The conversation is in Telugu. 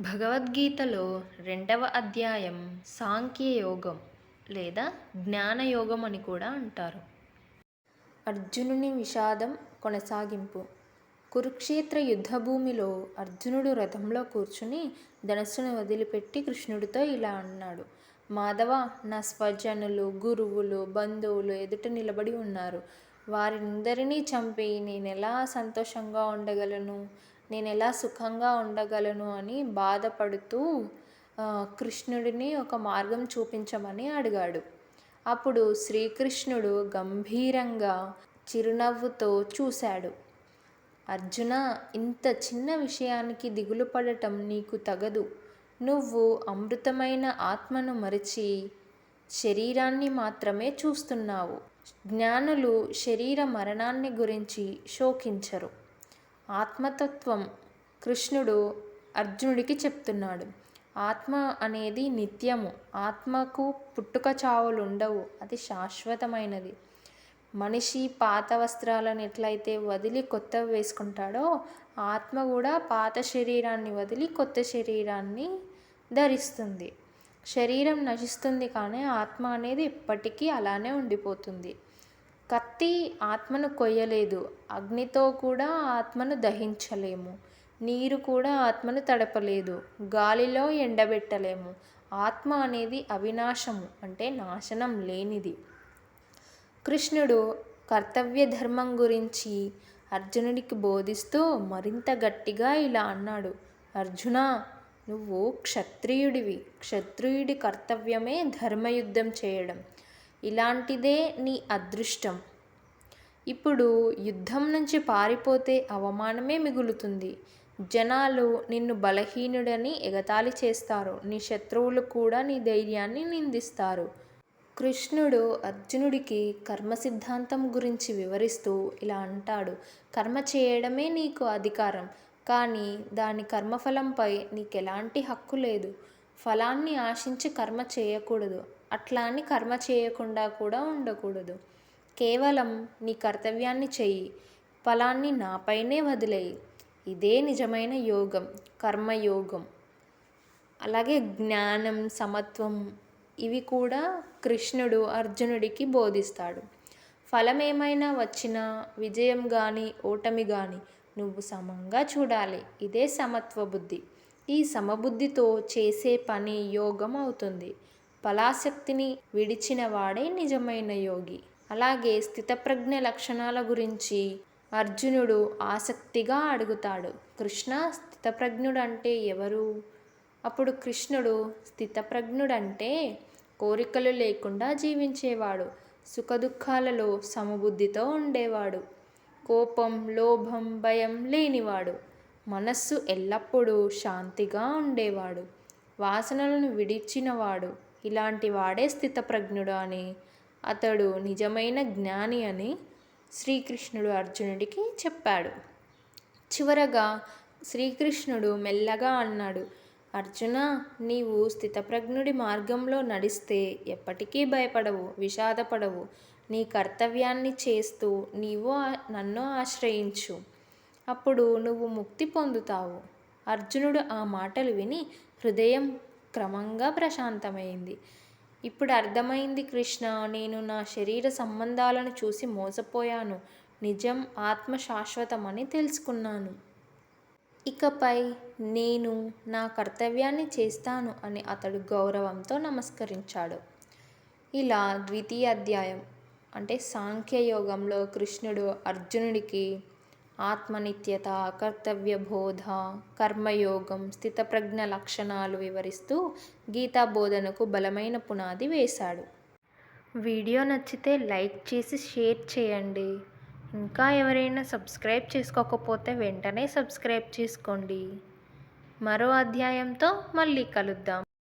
భగవద్గీతలో రెండవ అధ్యాయం సాంఖ్యయోగం లేదా జ్ఞానయోగం అని కూడా అంటారు. అర్జునుని విషాదం కొనసాగింపు. కురుక్షేత్ర యుద్ధభూమిలో అర్జునుడు రథంలో కూర్చుని ధనస్సును వదిలిపెట్టి కృష్ణుడితో ఇలా అన్నాడు. మాధవ నా స్వజనులు గురువులు బంధువులు ఎదుట నిలబడి ఉన్నారు. వారిందరినీ చంపి ఎలా సంతోషంగా ఉండగలను? నేను ఎలా సుఖంగా ఉండగలను అని బాధపడుతూ కృష్ణుడిని ఒక మార్గం చూపించమని అడిగాడు. అప్పుడు శ్రీకృష్ణుడు గంభీరంగా చిరునవ్వుతో చూశాడు. అర్జున ఇంత చిన్న విషయానికి దిగులు పడటం నీకు తగదు. నువ్వు అమృతమైన ఆత్మను మరిచి శరీరాన్ని మాత్రమే చూస్తున్నావు. జ్ఞానులు శరీర మరణాన్ని గురించి శోకించరు. ఆత్మతత్వం కృష్ణుడు అర్జునుడికి చెప్తున్నాడు. ఆత్మ అనేది నిత్యము. ఆత్మకు పుట్టుక చావులు ఉండవు అది శాశ్వతమైనది. మనిషి పాత వస్త్రాలను ఎట్లయితే వదిలి కొత్తవి వేసుకుంటాడో ఆత్మ కూడా పాత శరీరాన్ని వదిలి కొత్త శరీరాన్ని ధరిస్తుంది. శరీరం నశిస్తుంది కానీ ఆత్మ అనేది ఎప్పటికీ అలానే ఉండిపోతుంది. కత్తి ఆత్మను కొయ్యలేదు. అగ్నితో కూడా ఆత్మను దహించలేము. నీరు కూడా ఆత్మను తడపలేదు. గాలిలో ఎండబెట్టలేము. ఆత్మ అనేది అవినాశము అంటే నాశనం లేనిది. కృష్ణుడు కర్తవ్య ధర్మం గురించి అర్జునుడికి బోధిస్తూ మరింత గట్టిగా ఇలా అన్నాడు. అర్జున నువ్వు క్షత్రియుడివి. క్షత్రియుడి కర్తవ్యమే ధర్మయుద్ధం చేయడం. ఇలాంటిదే నీ అదృష్టం. ఇప్పుడు యుద్ధం నుంచి పారిపోతే అవమానమే మిగులుతుంది. జనాలు నిన్ను బలహీనుడని ఎగతాళి చేస్తారు. నీ శత్రువులు కూడా నీ ధైర్యాన్ని నిందిస్తారు. కృష్ణుడు అర్జునుడికి కర్మ సిద్ధాంతం గురించి వివరిస్తూ ఇలా అంటాడు. కర్మ చేయడమే నీకు అధికారం. కానీ దాని కర్మఫలంపై నీకు ఎలాంటి హక్కు లేదు. ఫలాన్ని ఆశించి కర్మ చేయకూడదు. అట్లా అని కర్మ చేయకుండా కూడా ఉండకూడదు. కేవలం నీ కర్తవ్యాన్ని చెయ్యి. ఫలాన్ని నాపైనే వదిలేయి. ఇదే నిజమైన యోగం కర్మయోగం. అలాగే జ్ఞానం సమత్వం ఇవి కూడా కృష్ణుడు అర్జునుడికి బోధిస్తాడు. ఫలం ఏమైనా వచ్చినా విజయం కానీ ఓటమి కానీ నువ్వు సమంగా చూడాలి. ఇదే సమత్వ బుద్ధి. ఈ సమబుద్ధితో చేసే పని యోగం అవుతుంది ఫలాశక్తిని విడిచిన వాడే నిజమైన యోగి. అలాగే స్థితప్రజ్ఞ లక్షణాల గురించి అర్జునుడు ఆసక్తిగా అడుగుతాడు. కృష్ణ స్థితప్రజ్ఞుడు అంటే ఎవరు? అప్పుడు కృష్ణుడు స్థితప్రజ్ఞుడంటే కోరికలు లేకుండా జీవించేవాడు. సుఖదుఖాలలో సమబుద్ధితో ఉండేవాడు. కోపం లోభం భయం లేనివాడు. మనస్సు ఎల్లప్పుడూ శాంతిగా ఉండేవాడు. వాసనలను విడిచినవాడు. ఇలాంటి వాడే స్థితప్రజ్ఞుడు అని అతడు నిజమైన జ్ఞాని అని శ్రీకృష్ణుడు అర్జునుడికి చెప్పాడు. చివరగా శ్రీకృష్ణుడు మెల్లగా అన్నాడు అర్జున నీవు స్థితప్రజ్ఞుడి మార్గంలో నడిస్తే ఎప్పటికీ భయపడవు విషాదపడవు. నీ కర్తవ్యాన్ని చేస్తూ నీవు నన్ను ఆశ్రయించు. అప్పుడు నువ్వు ముక్తి పొందుతావు. అర్జునుడు ఆ మాటలు విని హృదయం క్రమంగా ప్రశాంతమైంది. ఇప్పుడు అర్థమైంది కృష్ణ నేను నా శరీర సంబంధాలను చూసి మోసపోయాను. నిజం ఆత్మ శాశ్వతమని తెలుసుకున్నాను. ఇకపై నేను నా కర్తవ్యాన్ని చేస్తాను అని అతడు గౌరవంతో నమస్కరించాడు. ఇలా ద్వితీయ అధ్యాయం అంటే సాంఖ్యయోగంలో కృష్ణుడు అర్జునుడికి ఆత్మనిత్యత కర్తవ్య బోధ కర్మయోగం స్థితప్రజ్ఞ లక్షణాలు వివరిస్తూ గీతా బోధనకు బలమైన పునాది వేశాడు. వీడియో నచ్చితే లైక్ చేసి షేర్ చేయండి. ఇంకా ఎవరైనా సబ్స్క్రైబ్ చేసుకోకపోతే వెంటనే సబ్స్క్రైబ్ చేసుకోండి. మరో అధ్యాయంతో మళ్ళీ కలుద్దాం.